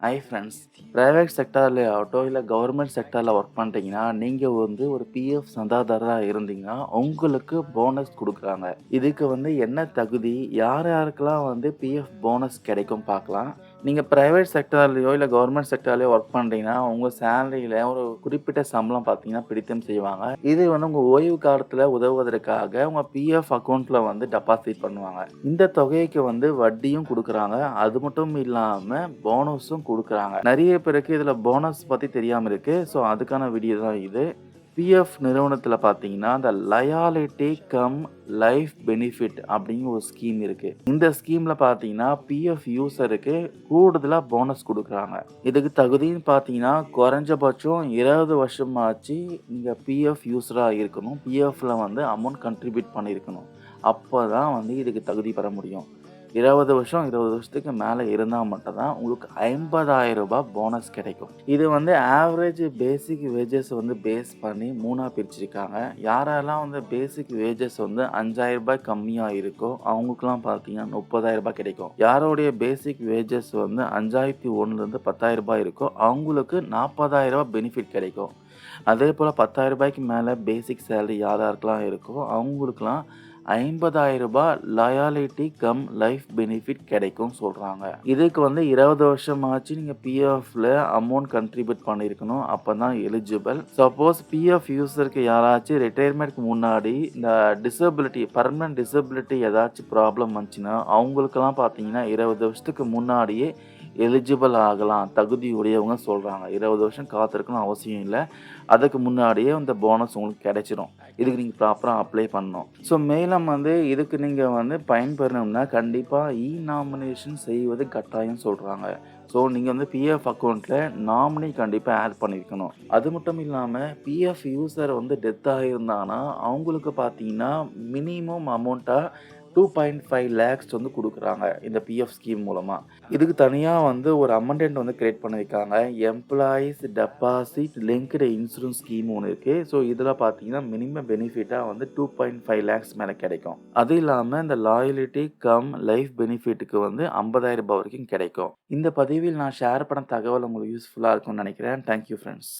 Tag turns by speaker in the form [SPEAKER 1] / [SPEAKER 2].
[SPEAKER 1] ஐ friends private செக்டர்லேயாகட்டும் இல்லை government செக்டாரில் work பண்ணுறீங்கன்னா நீங்கள் வந்து ஒரு பிஎஃப் சந்தாதாரராக இருந்தீங்கன்னா உங்களுக்கு போனஸ் கொடுக்குறாங்க. இதுக்கு வந்து என்ன தகுதி? யார் யாருக்கெல்லாம் வந்து பிஎஃப் போனஸ் கிடைக்கும் பார்க்கலாம். நீங்கள் ப்ரைவேட் செக்டார்லேயோ இல்லை கவர்மெண்ட் செக்டர்லேயோ ஒர்க் பண்ணுறீங்கன்னா உங்கள் சேலரியில் ஒரு குறிப்பிட்ட சம்பளம் பார்த்தீங்கன்னா பிடித்தம் செய்வாங்க. இது வந்து உங்கள் ஓய்வு காலத்தில் உதவுவதற்காக உங்கள் பிஎஃப் அக்கௌண்ட்டில் வந்து டெபாசிட் பண்ணுவாங்க. இந்த தொகைக்கு வந்து வட்டியும் கொடுக்குறாங்க. அது மட்டும் இல்லாமல் போனஸும் கொடுக்குறாங்க. நிறைய பேருக்கு இதில் போனஸ் பற்றி தெரியாமல் இருக்குது ஸோ அதுக்கான வீடியோ தான் இது. பிஎஃப் நிறுவனத்தில் பார்த்தீங்கன்னா இந்த லயாலிட்டி கம் லைஃப் பெனிஃபிட் அப்படிங்கிற ஒரு ஸ்கீம் இருக்குது இந்த ஸ்கீமில் பார்த்தீங்கன்னா பிஎஃப் யூஸருக்கு கூடுதலாக போனஸ் கொடுக்குறாங்க. இதுக்கு தகுதின்னு பார்த்தீங்கன்னா குறைஞ்சபட்சம் இருபது வருஷம் ஆச்சு நீங்கள் பிஎஃப் யூஸராக இருக்கணும். பிஎஃப்ல வந்து அமௌண்ட் கண்ட்ரிபியூட் பண்ணியிருக்கணும். அப்போ தான் வந்து இதுக்கு தகுதி பெற முடியும். இருபது வருஷம் இருபது வருஷத்துக்கு மேலே இருந்தால் மட்டும்தான் உங்களுக்கு ஐம்பதாயிரம் ரூபாய் போனஸ் கிடைக்கும். இது வந்து ஆவரேஜ் பேசிக் வேஜஸ் வந்து பேஸ் பண்ணி மூணாக பிரிச்சிருக்காங்க. யாரெல்லாம் வந்து பேசிக் வேஜஸ் வந்து அஞ்சாயிரம் ரூபாய் கம்மியாக இருக்கோ அவங்களுக்குலாம் பார்த்தீங்கன்னா முப்பதாயிரம் ரூபாய் கிடைக்கும். யாரோடைய பேசிக் வேஜஸ் வந்து அஞ்சாயிரத்தி ஒன்றுலேருந்து பத்தாயிரம் ரூபாய் இருக்கோ அவங்களுக்கு நாற்பதாயிரம் ரூபாய் பெனிஃபிட் கிடைக்கும். அதே போல் பத்தாயிரம் ரூபாய்க்கு மேலே பேசிக் சேலரி யாராருக்கெல்லாம் இருக்கோ அவங்களுக்குலாம் ஐம்பதாயிரம் ரூபாய் லயாலிட்டி கம் லைஃப் பெனிஃபிட் கிடைக்கும் சொல்கிறாங்க இதுக்கு வந்து இருபது வருஷம் ஆச்சு நீங்கள் பிஎஃப்ல அமௌண்ட் கண்ட்ரிபியூட் பண்ணியிருக்கணும் அப்போ தான் எலிஜிபிள் சப்போஸ் பிஎஃப் யூஸருக்கு யாராச்சும் ரிட்டையர்மெண்ட்க்கு முன்னாடி இந்த டிசபிலிட்டி பர்மனன்ட் டிசபிலிட்டி ஏதாச்சும் ப்ராப்ளம் வந்துச்சுன்னா அவங்களுக்கெல்லாம் பார்த்தீங்கன்னா இருபது வருஷத்துக்கு முன்னாடியே எலிஜிபிள் ஆகலாம். தகுதி உடையவங்க சொல்கிறாங்க இருபது வருஷம் காத்திருக்கணும் அவசியம் இல்லை. அதுக்கு முன்னாடியே இந்த போனஸ் உங்களுக்கு கிடைச்சிரும். இதுக்கு நீங்கள் ப்ராப்பராக அப்ளை பண்ணணும். ஸோ மேலும் வந்து இதுக்கு நீங்கள் வந்து பயன்பெறணும்னா கண்டிப்பாக இ நாமினேஷன் செய்வது கட்டாயம் சொல்கிறாங்க ஸோ நீங்கள் வந்து பிஎஃப் அக்கௌண்ட்டில் நாமினி கண்டிப்பாக ஆட் பண்ணியிருக்கணும் அது மட்டும் இல்லாமல் பிஎஃப் யூசர் வந்து டெத் ஆகியிருந்தாங்கன்னா அவங்களுக்கு பார்த்தீங்கன்னா மினிமம் அமௌண்ட்டாக டூ பாயிண்ட் ஃபைவ் லேக்ஸ் வந்து கொடுக்குறாங்க இந்த பிஎஃப் ஸ்கீம் மூலமாக இதுக்கு தனியாக வந்து ஒரு அமெண்டன்ட் வந்து கிரியேட் பண்ணியிருக்காங்க employees deposit linked insurance scheme ஒன்று இருக்குது ஸோ இதில் பார்த்தீங்கன்னா மினிமம் பெனிஃபிட்டாக வந்து டூ பாயிண்ட் ஃபைவ் லேக்ஸ் மேலே கிடைக்கும். அது இல்லாமல் இந்த லாயலிட்டி கம் லைஃப் பெனிஃபிட்டுக்கு வந்து ஐம்பதாயிரம் ரூபாய் வரைக்கும் கிடைக்கும். இந்த பதிவில் நான் ஷேர் பண்ண தகவல் உங்களுக்கு யூஸ்ஃபுல்லாக இருக்கும்னு நினைக்கிறேன். Thank you friends